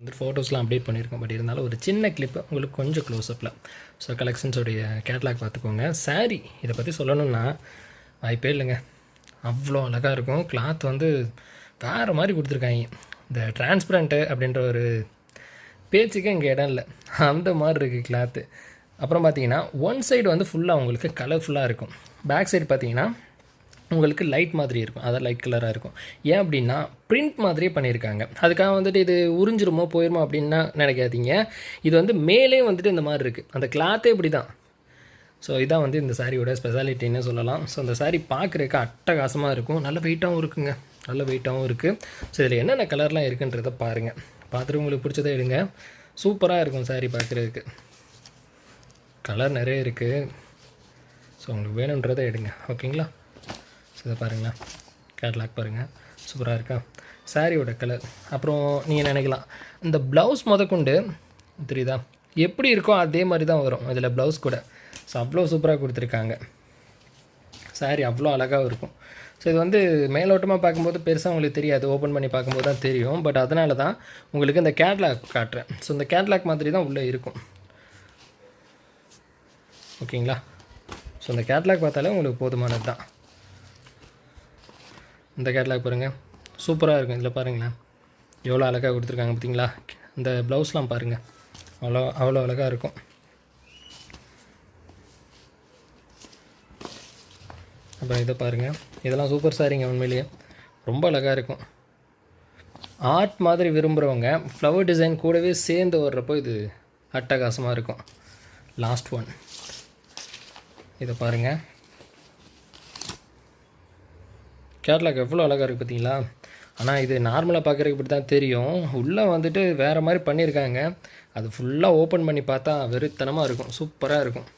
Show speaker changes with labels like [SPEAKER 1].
[SPEAKER 1] வந்து ஃபோட்டோஸ்லாம் அப்டேட் பண்ணியிருக்கோம். பட் இருந்தாலும் ஒரு சின்ன கிளிப்பு உங்களுக்கு கொஞ்சம் க்ளோஸ்அப்பில் ஸோ கலெக்ஷன்ஸோடைய கேட்லாக் பார்த்துக்கோங்க. Saree இதை பற்றி சொல்லணும்னா வாய்ப்பே இல்லைங்க. அவ்வளோ அழகாக இருக்கும். கிளாத் வந்து வேறு மாதிரி கொடுத்துருக்காங்க. இந்த டிரான்ஸ்பரண்ட்டு அப்படின்ற ஒரு பேச்சுக்கே இங்கே இடம் இல்லை. அந்த மாதிரி இருக்குது கிளாத்து அப்புறம் பார்த்தீங்கன்னா ஒன் சைடு வந்து ஃபுல்லாக உங்களுக்கு கலர்ஃபுல்லாக இருக்கும். பேக் சைடு பார்த்தீங்கன்னா உங்களுக்கு லைட் மாதிரி இருக்கும். அதான் லைட் கலராக இருக்கும். ஏன் அப்படின்னா பிரிண்ட் மாதிரியே பண்ணியிருக்காங்க அதுக்காக வந்துட்டு இது உறிஞ்சிருமோ போயிருமோ அப்படின்னா நினைக்காதீங்க. இது வந்து மேலே வந்துட்டு இந்த மாதிரி இருக்குது அந்த கிளாத்தே இப்படி தான் ஸோ இதான் வந்து இந்த சாரியோட ஸ்பெஷாலிட்டின்னு சொல்லலாம். ஸோ அந்த சாரீ பார்க்குறக்கு அட்டகாசமாக இருக்கும். நல்ல வெயிட்டாகவும் இருக்குங்க. நல்ல வெயிட்டாகவும் இருக்குது ஸோ இதில் என்னென்ன கலர்லாம் இருக்குன்றதை பாருங்கள் பார்த்துட்டு உங்களுக்கு பிடிச்சதை எடுங்க. சூப்பராக இருக்கும் சாரீ பார்க்குறதுக்கு. கலர் நிறைய இருக்குது ஸோ உங்களுக்கு வேணுன்றதை எடுங்க. ஓகேங்களா ஸோ இதை பாருங்களேன் கேட்லாக் பாருங்கள் சூப்பராக இருக்கா? சாரியோட கலர் அப்புறம் நீங்கள் நினைக்கலாம். இந்த ப்ளவுஸ் முதற்கொண்டு தெரியுதா? எப்படி இருக்கோ அதே மாதிரி தான் வரும். இதில் ப்ளவுஸ் கூட. ஸோ அவ்வளோ சூப்பராக கொடுத்துருக்காங்க. சாரி அவ்வளோ அழகாகவும் இருக்கும். ஸோ இது வந்து மேலோட்டமாக பார்க்கும்போது பெருசாக உங்களுக்கு தெரியாது. ஓப்பன் பண்ணி பார்க்கும்போது தான் தெரியும். பட் அதனால தான் உங்களுக்கு இந்த கேட்லாக் காட்டுறேன். ஸோ இந்த கேட்லாக் மாதிரி தான் உள்ளே இருக்கும். ஓகேங்களா ஸோ இந்த கேட்லாக் பார்த்தாலே உங்களுக்கு போதுமானது தான். இந்த கேட்லாக் பாருங்கள் சூப்பராக இருக்கும் இதில் பாருங்களேன். எவ்வளோ அழகாக கொடுத்துருக்காங்க பார்த்தீங்களா இந்த ப்ளவுஸ்லாம் பாருங்கள் அவ்வளோ அவ்வளோ அழகாக இருக்கும். அப்புறம் இதை பாருங்கள் இதெல்லாம் சூப்பர் சாரிங்க உண்மையிலேயே. ரொம்ப அழகாக இருக்கும். ஆர்ட் மாதிரி விரும்புகிறவங்க ஃப்ளவர் டிசைன் கூடவே சேர்ந்து வர்றப்போ இது அட்டகாசமாக இருக்கும். லாஸ்ட் ஒன் இதை பாருங்கள் கேட்லாக் எவ்வளோ அழகாக இருக்குது பார்த்தீங்களா ஆனால் இது நார்மலாக பார்க்குறதுக்கு இப்படி தான் தெரியும். உள்ளே வந்துட்டு வேறு மாதிரி பண்ணியிருக்காங்க. அது ஃபுல்லாக ஓப்பன் பண்ணி பார்த்தா வெறித்தனமாக இருக்கும். சூப்பராக இருக்கும்.